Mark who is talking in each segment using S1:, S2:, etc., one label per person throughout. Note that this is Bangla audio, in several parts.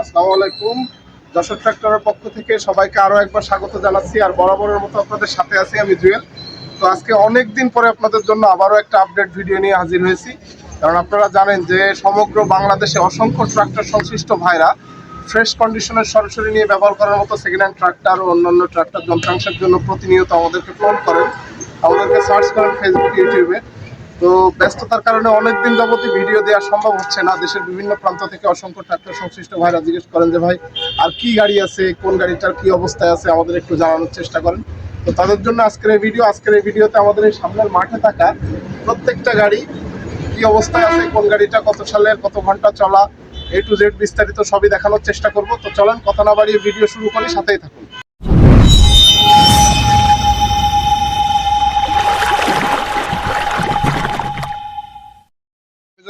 S1: আসসালামু আলাইকুম। যশোর ট্রাক্টরের পক্ষ থেকে সবাইকে আরও একবার স্বাগত জানাচ্ছি আর বরাবরের মতো আপনাদের সাথে আছি আমি জুয়েল। তো আজকে অনেক দিন পরে আপনাদের জন্য আবারও একটা আপডেট ভিডিও নিয়ে হাজির হয়েছি। কারণ আপনারা জানেন যে সমগ্র বাংলাদেশে অসংখ্য ট্রাক্টর সংশ্লিষ্ট ভাইরা ফ্রেশ কন্ডিশনের সরাসরি নিয়ে ব্যবহার করার মতো সেকেন্ড হ্যান্ড ট্রাক্টর ও অন্যান্য ট্রাক্টর যন্ত্রাংশের জন্য প্রতিনিয়ত আমাদেরকে ফোন করেন। আমাদেরকে সার্চ করেন ফেসবুক ইউটিউবে তো ব্যস্ততার কারণে অনেকদিন যাবতই ভিডিও দেওয়া সম্ভব হচ্ছে না। দেশের বিভিন্ন প্রান্ত থেকে অসংখ্য ট্রাক্টর সংশ্লিষ্ট ভাইরা জিজ্ঞেস করেন যে, ভাই, আর কি গাড়ি আছে? কোন গাড়িটার কি অবস্থায় আছে? আমাদের একটু জানানোর চেষ্টা করেন। তো তাদের জন্য আজকের এই ভিডিও, আজকের এই ভিডিওতে আমাদের এই সামনের মাঠে থাকা প্রত্যেকটা গাড়ি কি অবস্থায় আছে, কোন গাড়িটা কত সালের, কত ঘণ্টা চলা, এ টু জেড বিস্তারিত সবই দেখানোর চেষ্টা করব। তো চলেন, কথা না বাড়িয়ে ভিডিও শুরু করি, সাথেই থাকুন।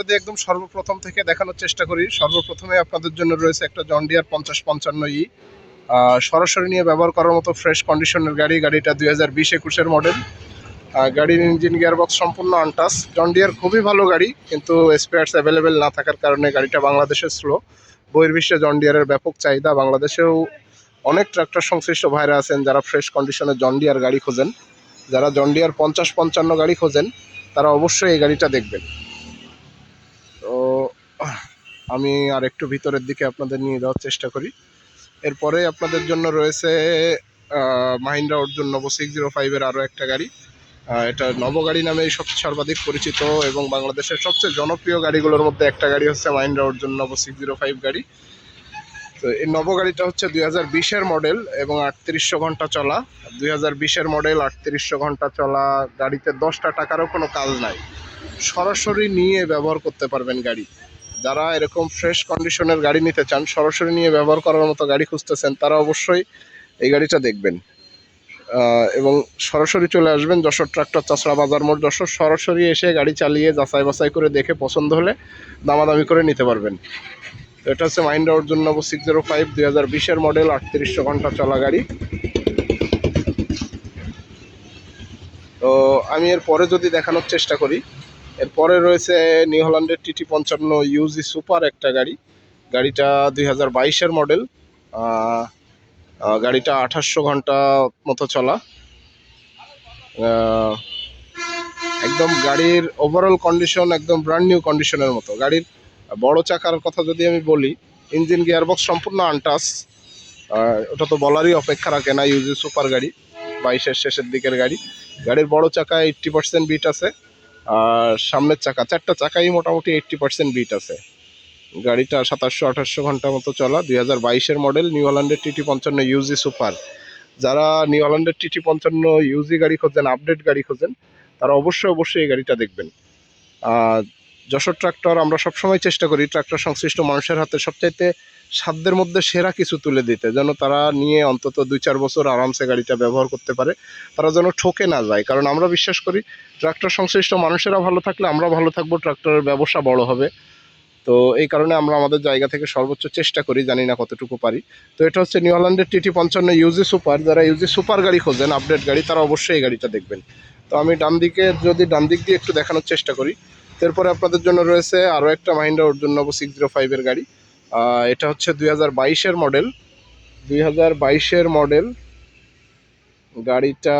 S1: যদি একদম সর্বপ্রথম থেকে দেখানোর চেষ্টা করি। সর্বপ্রথমে আপনাদের জন্য রয়েছে একটা জন্ডিয়ার পঞ্চাশ পঞ্চান্ন ই। সরাসরি নিয়ে ব্যবহার করার মতো ফ্রেশ কন্ডিশনের গাড়ি। গাড়িটা দুই হাজার বিশ একুশের মডেল গাড়ির ইঞ্জিন গিয়ারবক্স সম্পূর্ণ আনটাস জন্ডিয়ার খুবই ভালো গাড়ি, কিন্তু স্পেয়ার্স অ্যাভেলেবেল না থাকার কারণে গাড়িটা বাংলাদেশে স্লো বহির্বিশ্বে জন্ডিয়ারের ব্যাপক চাহিদা। বাংলাদেশেও অনেক ট্রাক্টর সংশ্লিষ্ট ভাইরা আছেন যারা ফ্রেশ কন্ডিশনে জন্ডিয়ার গাড়ি খোঁজেন। যারা জন্ডিয়ার পঞ্চাশ পঞ্চান্ন গাড়ি খোঁজেন, তারা অবশ্যই এই গাড়িটা দেখবেন। আমি আর একটু ভিতরের দিকে আপনাদের নিয়ে যাওয়ার চেষ্টা করি। এরপরে আপনাদের জন্য রয়েছে মাহিন্দ্রা অর্জুন নব সিক্স জিরো ফাইভের আরও একটা গাড়ি। এটা নবগাড়ি নামেই সব সর্বাধিক পরিচিত এবং বাংলাদেশের সবচেয়ে জনপ্রিয় গাড়িগুলোর মধ্যে একটা গাড়ি হচ্ছে মাহিন্দ্রা অর্জুন নব সিক্স জিরো ফাইভ গাড়ি। তো এই নব গাড়িটা হচ্ছে দুই হাজার বিশের মডেল এবং আটত্রিশশো ঘণ্টা চলা। দুই হাজার বিশের মডেল, আটত্রিশশো ঘণ্টা চলা গাড়িতে দশটা টাকারও কোনো কাজ নাই। সরাসরি নিয়ে ব্যবহার করতে পারবেন গাড়ি। যারা এরকম ফ্রেশ কন্ডিশনের গাড়ি নিতে চান, সরাসরি নিয়ে ব্যবহার করার মতো গাড়ি খুঁজতেছেন, তারা অবশ্যই এই গাড়িটা দেখবেন। এবং সরাসরি চলে আসবেন যশোর ট্রাক্টর চাষড়া বাজার মোড় যশোর। সরাসরি এসে গাড়ি চালিয়ে যাচাই বাছাই করে দেখে পছন্দ হলে দামাদামি করে নিতে পারবেন। তো এটা হচ্ছে মাইন্ডা অর্জুন নব সিক্স জিরো ফাইভ দুই হাজার বিশের মডেল আটত্রিশশো ঘণ্টা চলা গাড়ি। তো আমি এর পরে যদি দেখানোর চেষ্টা করি এরপরে রয়েছে নিউ হল্যান্ডের টিটি পঞ্চান্ন ইউজি সুপার একটা গাড়ি। গাড়িটা দুই হাজার বাইশের মডেল। গাড়িটা আঠাশশো ঘণ্টা মতো চলা। একদম গাড়ির ওভারঅল কন্ডিশন একদম ব্র্যান্ড নিউ কন্ডিশনের মতো। গাড়ির বড় চাকার কথা যদি আমি বলি ইঞ্জিন গিয়ারবক্স সম্পূর্ণ আনটাস ওটা তো বলারই অপেক্ষা রাখে না ইউজি সুপার গাড়ি, বাইশের শেষের দিকের গাড়ি। গাড়ির বড় চাকা এইট্টি পার্সেন্ট বিট আছে। আর সামনের চাকা, চারটা চাকাই মোটামুটি এইট্টি পার্সেন্ট বিট আছে। গাড়িটা সাতাশশো, আঠাশশো ঘণ্টা মতো চলা, দুই হাজার বাইশের মডেল নিউ হল্যান্ডের টিটি পঞ্চান্ন ইউজি সুপার যারা নিউ হল্যান্ডের টিটি পঞ্চান্ন ইউজি গাড়ি খোঁজেন আপডেট গাড়ি খোঁজেন, তারা অবশ্যই অবশ্যই এই গাড়িটা দেখবেন। যশোর ট্রাক্টর আমরা সবসময় চেষ্টা করি, ট্রাক্টর সংশ্লিষ্ট মানুষের হাতে সবচাইতে সাধ্যের মধ্যে সেরা কিছু তুলে দিতে, যেন তারা নিয়ে অন্তত দুই চার বছর আরামসে গাড়িটা ব্যবহার করতে পারে, তারা যেন ঠকে না যায়। কারণ আমরা বিশ্বাস করি, ট্রাক্টর সংশ্লিষ্ট মানুষেরা ভালো থাকলে আমরা ভালো থাকব, ট্রাক্টরের ব্যবসা বড় হবে। তো এই কারণে আমরা আমাদের জায়গা থেকে সর্বোচ্চ চেষ্টা করি, জানি না কতটুকু পারি। তো এটা হচ্ছে নিউ হল্যান্ডের টিটি পঞ্চান্ন ইউজি সুপার, যারা ইউজি সুপার গাড়ি খোঁজেন, আপডেট গাড়ি, তারা অবশ্যই এই গাড়িটা দেখবেন। তো আমি ডান দিকে, যদি ডান দিক দিয়ে একটু দেখানোর চেষ্টা করি, এরপরে আপনাদের জন্য রয়েছে আরও একটা মাহিন্দ্রা অর্জুন নব সিক্স জিরো ফাইভের গাড়ি। এটা হচ্ছে দুই হাজার বাইশের মডেল। দুই হাজার বাইশের মডেল গাড়িটা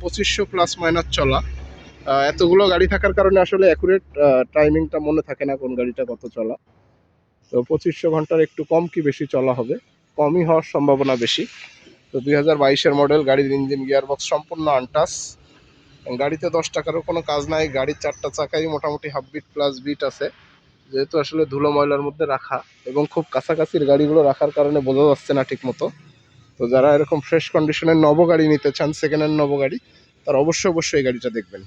S1: পঁচিশশো প্লাস মাইনাস চলা। এতগুলো গাড়ি থাকার কারণে আসলে অ্যাকুরেট টাইমিংটা মনে থাকে না কোন গাড়িটা কত চলা। তো পঁচিশশো ঘণ্টার একটু কম কি বেশি চলা হবে? কমই হওয়ার সম্ভাবনা বেশি। তো দুই হাজার বাইশের মডেল, গাড়ির ইঞ্জিন, গিয়ারবক্স সম্পূর্ণ আনটাস। গাড়িতে দশ টাকারও কোনো কাজ নাই, গাড়ির চারটা চাকাই মোটামুটি হাফ বিট প্লাস বিট আছে। যেহেতু আসলে ধুলো ময়লার মধ্যে রাখা এবং খুব কাছাকাছির গাড়িগুলো রাখার কারণে বোঝা যাচ্ছে না ঠিক মতো তো যারা এরকম ফ্রেশ কন্ডিশনের নব গাড়ি নিতে চান সেকেন্ড হ্যান্ড নব গাড়ি, তারা অবশ্যই অবশ্যই এই গাড়িটা দেখবেন।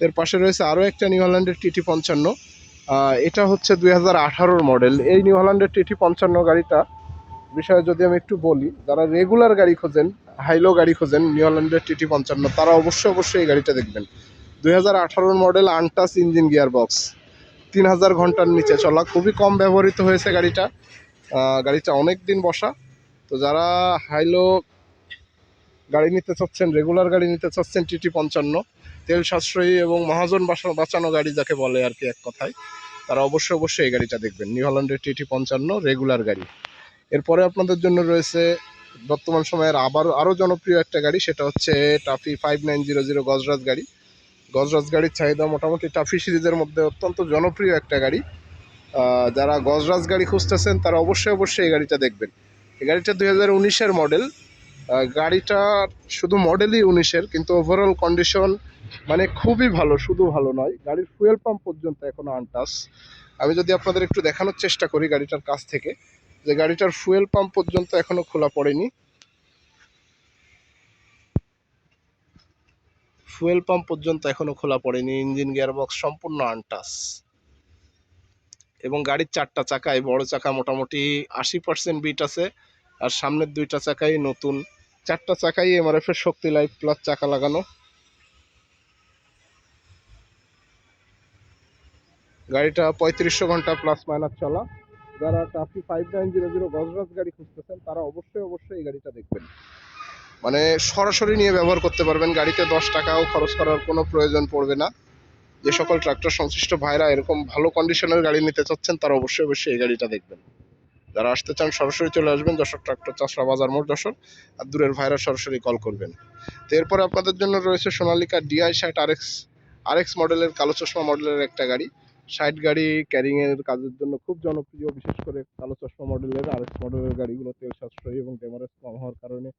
S1: এর পাশে রয়েছে আরও একটা নিউ হল্যান্ডের টিটি পঞ্চান্ন। এটা হচ্ছে দুই হাজার মডেল এই নিউ হল্যান্ডের টিটি পঞ্চান্ন গাড়িটা বিষয়ে যদি আমি একটু বলি, যারা রেগুলার গাড়ি খোঁজেন হাইলো গাড়ি খোঁজেন নিউ হল্যান্ডের টিটি পঞ্চান্ন, তারা অবশ্যই অবশ্যই এই গাড়িটা দেখবেন। দুই হাজার মডেল আনটাস ইঞ্জিন গিয়ার বক্স তিন হাজার ঘণ্টার নিচে। চলা খুবই কম ব্যবহৃত হয়েছে গাড়িটা। গাড়িটা অনেক দিন বসা। তো যারা হাইলো গাড়ি নিতে চাচ্ছেন, রেগুলার গাড়ি নিতে চাচ্ছেন, টিটি পঞ্চান্ন, তেল সাশ্রয়ী এবং মহাজন বাঁচানো গাড়ি যাকে বলে আর কি এক কথায়, তারা অবশ্যই অবশ্যই এই গাড়িটা দেখবেন। নিউ হল্যান্ডের টিটি পঞ্চান্ন রেগুলার গাড়ি। এরপরে আপনাদের জন্য রয়েছে বর্তমান সময়ের আবার আরও জনপ্রিয় একটা গাড়ি, সেটা হচ্ছে TAFE five nine zero zero Gajraj গাড়ি। গজরাজ গাড়ির চাহিদা মোটামুটি টাফি সিরিজের মধ্যে অত্যন্ত জনপ্রিয় একটা গাড়ি। যারা গজরাজ গাড়ি খুঁজতেছেন, তারা অবশ্যই অবশ্যই এই গাড়িটা দেখবেন। এই গাড়িটা দুই হাজার উনিশের মডেল গাড়িটা শুধু মডেলই উনিশের, কিন্তু ওভারঅল কন্ডিশন মানে খুবই ভালো, শুধু ভালো নয়। গাড়ির ফুয়েল পাম্প পর্যন্ত এখনও আনটাস আমি যদি আপনাদের একটু দেখানোর চেষ্টা করি গাড়িটার কাছ থেকে, যে গাড়িটার ফুয়েল পাম্প পর্যন্ত এখনও খোলা পড়েনি। ফুয়েল পাম্প পর্যন্ত এখনও খোলা পড়েনি, ইঞ্জিন গিয়ারবক্স সম্পূর্ণ আনটাস। এবং গাড়ির চারটা চাকায়, বড় চাকা মোটামুটি আশি পার্সেন্ট বিট আছে, আর সামনের দুইটা চাকাই নতুন। চারটা চাকাই এমআরএফ এর শক্তি লাইফ প্লাস চাকা লাগানো। গাড়িটা পঁয়ত্রিশশো ঘণ্টা প্লাস মাইনাস চলা। যারা TAFE five nine zero zero Gajraj গাড়ি খুঁজতেছেন, তারা অবশ্যই অবশ্যই এই গাড়িটা দেখবেন। মানে সরাসরি নিয়ে ব্যবহার করতে পারবেন, গাড়িতে দশ টাকাও খরচ করার কোনো প্রয়োজন পড়বে না। যে সকল ট্রাক্টর সংশ্লিষ্ট ভাইরা এরকম ভালো কন্ডিশনের গাড়ি নিতে চাচ্ছেন, তারা অবশ্যই অবশ্যই এই গাড়িটা দেখবেন। যারা আসতে চান, সরাসরি চলে আসবেন যশোর ট্রাক্টর চাষরা বাজার মোড় যশোর, আর দূরের ভাইরা সরাসরি কল করবেন। তো এরপরে আপনাদের জন্য রয়েছে সোনালিকা ডিআই ষাট আরএক্স আরএক্স মডেলের কালো চশমা মডেলের একটা গাড়ি। ষাট গাড়ি ক্যারিং এর কাজের জন্য খুব জনপ্রিয়, বিশেষ করে কালো চশমা মডেলের আরএক্স মডেলের গাড়িগুলো তেল সাশ্রয়ী এবং ডেমারেজ কম হওয়ার কারণে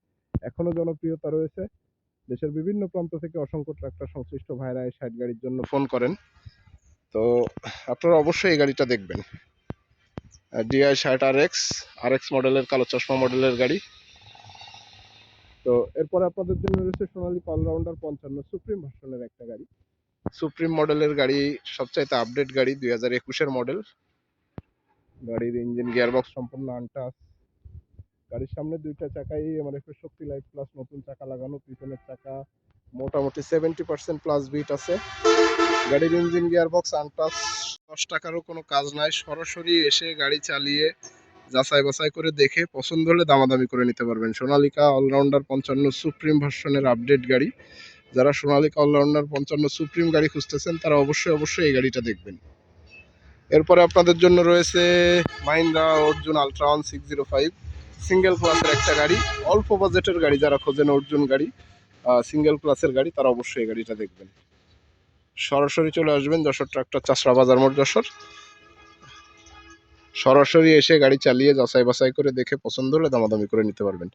S1: এখনও জনপ্রিয়তা রয়েছে। দেশের বিভিন্ন প্রান্ত থেকে অসংখ্য ট্রাক্টর সংশ্লিষ্ট ভাইরা এই ষাট গাড়ির জন্য ফোন করেন। তো আপনারা অবশ্যই এই গাড়িটা দেখবেন। ডিআই ষাট আর এক্স আর এক্স মডেলের, কালো চশমা মডেলের গাড়ি। তো এরপরে আপনাদের জন্য রয়েছে সোনালী অলরাউন্ডার পঞ্চান্ন সুপ্রিম ভার্সনের একটা গাড়ি। সুপ্রিম মডেলের গাড়ি সবচাইতে আপডেট গাড়ি দুই হাজার একুশের মডেল। গাড়ির ইঞ্জিন গিয়ারবক্স সম্পূর্ণ গাড়ির সামনে দুইটা চাকাই আমার একটু শক্তি লাইট প্লাস নতুন চাকা লাগানো, পিছনের চাকা, মোটামুটি সেভেন্টি পার্সেন্ট প্লাস বিট আছে। গাড়ির ইঞ্জিন গিয়ার বক্স আনটাস দশ টাকারও কোনো কাজ নাই। সরাসরি এসে গাড়ি চালিয়ে যাচাই বাছাই করে দেখে পছন্দ হলে দামাদামি করে নিতে পারবেন। সোনালিকা অলরাউন্ডার পঞ্চান্ন সুপ্রিম ভার্সনের আপডেট গাড়ি। যারা সোনালিকা অলরাউন্ডার পঞ্চান্ন সুপ্রিম গাড়ি খুঁজতেছেন, তারা অবশ্যই অবশ্যই এই গাড়িটা দেখবেন। এরপরে আপনাদের জন্য রয়েছে Mahindra Arjun ultra one six zero five single ক্লাসের একটা গাড়ি, অল্প বাজেটের গাড়ি যারা খোঁজেন, অর্জুন গাড়ি সিঙ্গেল ক্লাসের গাড়ি, তারা অবশ্যই এই গাড়িটা দেখবেন। সরাসরি চলে আসবেন যশোর ট্রাক্টর চাষরা বাজার মোড় যশোর। সরাসরি এসে গাড়ি চালিয়ে যাচাই বাছাই করে দেখে পছন্দ হলে দামাদামি করে নিতে পারবেন।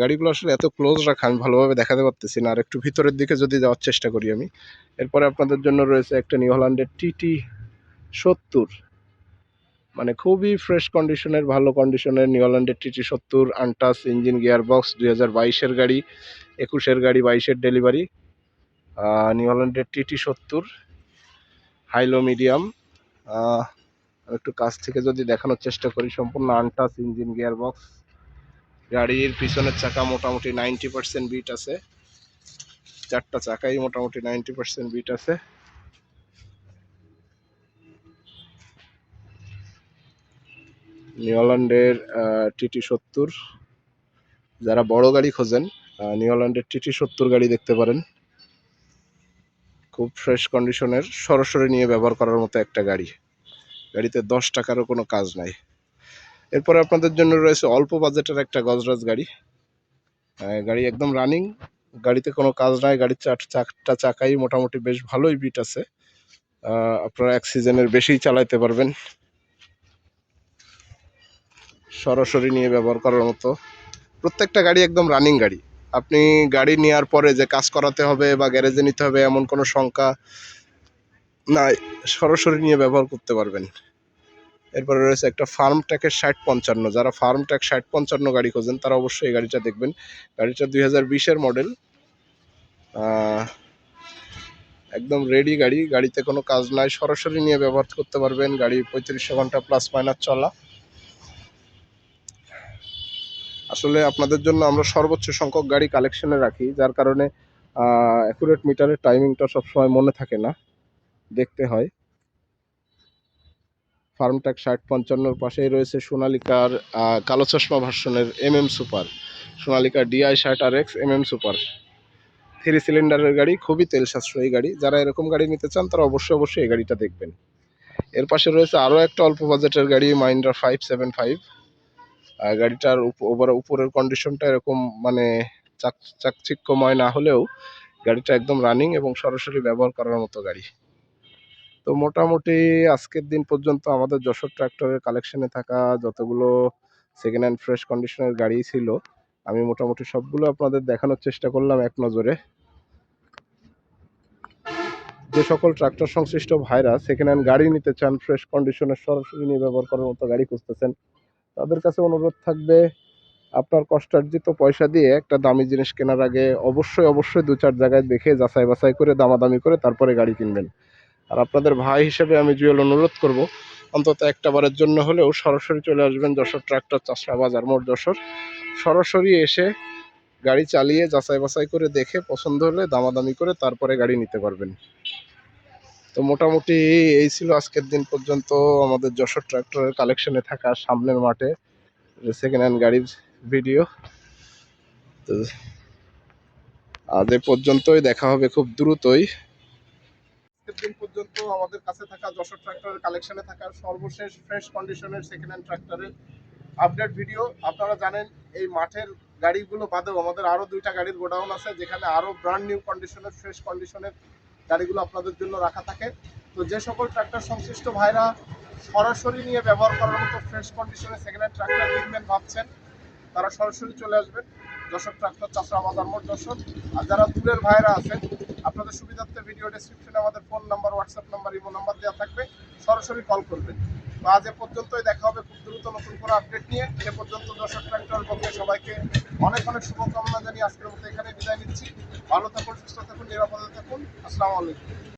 S1: গাড়িগুলো আসলে এত ক্লোজ রাখা, আমি ভালোভাবে দেখাতে পারতেছি না। আর একটু ভিতরের দিকে যদি যাওয়ার চেষ্টা করি আমি। এরপরে আপনাদের জন্য রয়েছে একটা নিউ হল্যান্ডের টিটি সত্তর। মানে খুবই ফ্রেশ কন্ডিশনের ভালো কন্ডিশনের নিউ হল্যান্ডের টিটি সত্তর আনটাস ইঞ্জিন গিয়ার বক্স দুই হাজার বাইশের গাড়ি, একুশের গাড়ি, বাইশের ডেলিভারি নিউ হল্যান্ডের টিটি সত্তর হাইলো মিডিয়াম একটু কাছ থেকে যদি দেখানোর চেষ্টা করি, সম্পূর্ণ আনটাস ইঞ্জিন গিয়ার বক্স গাড়ির পিছনের চাকা মোটামুটি নাইনটি পার্সেন্ট বিট আছে, চারটা চাকাই মোটামুটি নাইনটি পার্সেন্ট বিট আছে। নিউল্যান্ডের টিটি সত্তর। যারা বড় গাড়ি খোঁজেন নিউল্যান্ডের টিটি সত্তর গাড়ি দেখতে পারেন। খুব ফ্রেশ কন্ডিশনের সরাসরি নিয়ে ব্যবহার করার মতো একটা গাড়ি। গাড়িতে দশ টাকারও কোনো কাজ নাই। এরপরে আপনাদের জন্য রয়েছে অল্প বাজেটের একটা গজরাজ গাড়ি। গাড়ি একদম রানিং গাড়িতে কোনো কাজ নাই, গাড়ির চার চারটা চাকাই মোটামুটি বেশ ভালোই বিট আছে। আপনারা এক সিজনের বেশিই চালাইতে পারবেন। সরাসরি নিয়ে ব্যবহার করার মতো। প্রত্যেকটা গাড়ি একদম রানিং গাড়ি। আপনি গাড়ি নেওয়ার পরে যে কাজ করাতে হবে বা গ্যারেজে নিতে হবে এমন কোনো শঙ্কা নাই। সরাসরি নিয়ে ব্যবহার করতে পারবেন। এরপরে রয়েছে একটা ফার্ম ট্যাকের ষাট পঞ্চান্ন। যারা ফার্ম ট্যাক ষাট পঞ্চান্ন গাড়ি খোঁজেন, তারা অবশ্যই এই গাড়িটা দেখবেন। গাড়িটা দুই হাজার বিশের মডেল একদম রেডি গাড়ি। গাড়িতে কোনো কাজ নাই। সরাসরি নিয়ে ব্যবহার করতে পারবেন। গাড়ি পঁয়ত্রিশশো ঘণ্টা প্লাস মাইনাস চলা। আসলে আপনাদের জন্য আমরা সর্বোচ্চ সংখ্যক গাড়ি কালেকশনে রাখি, যার কারণে অ্যাকুরেট মিটারের টাইমিংটা সবসময় মনে থাকে না, দেখতে হয়। ফার্মট্যাক ষাট পঞ্চান্নর পাশেই রয়েছে সোনালিকার কালো চশমা ভার্সনের M M super Sonalika DI ষাট আর X M M super three সিলিন্ডারের গাড়ি, খুবই তেল সাশ্রয়ী গাড়ি, যারা এরকম গাড়ি নিতে চান তারা অবশ্যই অবশ্যই এই গাড়িটা দেখবেন। এর পাশে রয়েছে আরও একটা অল্প বাজেটের গাড়ি মাইন্ডার ফাইভ সেভেন ফাইভ গাড়িটার ওপরে, উপরের কন্ডিশনটা এরকম মানে চাক, চাকচিক্যময় না হলেও গাড়িটা একদম রানিং এবং সরাসরি ব্যবহার করার মতো গাড়ি। তো মোটামুটি আজকের দিন পর্যন্ত আমাদের যশোর ট্রাক্টরের কালেকশনে থাকা যতগুলো সেকেন্ড হ্যান্ড ফ্রেশ কন্ডিশনের গাড়ি ছিল, আমি মোটামুটি সবগুলো আপনাদের দেখানোর চেষ্টা করলাম এক নজরে। যে সকল ট্রাক্টর সংশ্লিষ্ট ভাইরা সেকেন্ড হ্যান্ড গাড়ি নিতে চান ফ্রেশ কন্ডিশনের সরাসরি নিয়ে ব্যবহার করার মতো গাড়ি খুঁজতেছেন তাদের কাছে অনুরোধ থাকবে, আপনার কষ্টার্জিত পয়সা দিয়ে একটা দামি জিনিস কেনার আগে অবশ্যই অবশ্যই দু চার জায়গায় দেখে যাচাই বাছাই করে, দামাদামি করে তারপরে গাড়ি কিনবেন। আর আপনাদের ভাই হিসেবে আমি জুয়েল অনুরোধ করব, অন্তত একটা বারের জন্য হলেও সরাসরি চলে আসবেন যশোর ট্রাক্টর চাষরা বাজার মোট যশোর। সরাসরি এসে গাড়ি চালিয়ে যাচাই বাছাই করে দেখে, পছন্দ হলে দামাদামি করে তারপরে গাড়ি নিতে পারবেন। তো মোটামুটি এই ছিল আজকের দিন পর্যন্ত আমাদের যশোর ট্রাক্টরের কালেকশনে থাকা সামনের মাঠে সেকেন্ড হ্যান্ড গাড়ির ভিডিও তো আজ এ পর্যন্তই, দেখা হবে খুব দ্রুতই। দিন পর্যন্ত আমাদের কাছে থাকা যশোর ট্রাক্টরের কালেকশনে থাকা সর্বশেষ ফ্রেশ কন্ডিশনের সেকেন্ড হ্যান্ড ট্রাক্টরের আপডেট ভিডিও আপনারা জানেন, এই মাঠের গাড়িগুলো বাদেও আমাদের আরও দুইটা গাড়ির গোডাউন আছে, যেখানে আরও ব্র্যান্ড নিউ কন্ডিশনের ফ্রেশ কন্ডিশনের গাড়িগুলো আপনাদের জন্য রাখা থাকে। তো যে সকল ট্রাক্টর সংশ্লিষ্ট ভাইরা সরাসরি নিয়ে ব্যবহার করার মতো ফ্রেশ কন্ডিশনে সেকেন্ড হ্যান্ড ট্রাক্টর কিনবেন ভাবছেন, তারা সরাসরি চলে আসবেন। যশোর ট্রাক্টর চাষরা আমাদের মোট যশোর। আর যারা দূরের ভাইরা আছেন, আপনাদের সুবিধার্থে ভিডিও ডেসক্রিপশনে আমাদের phone number WhatsApp number imo number দেওয়া থাকবে। সরাসরি কল করবেন। আজ এ পর্যন্তই দেখা হবে খুব দ্রুত নতুন করে আপডেট নিয়ে। এ পর্যন্ত দর্শক ট্রাক্টর পক্ষে সবাইকে অনেক অনেক শুভকামনা জানিয়ে আজকের মতো এখানে বিদায় নিচ্ছি। ভালো থাকুন, সুস্থ থাকুন, নিরাপদে থাকুন। আসসালামু আলাইকুম।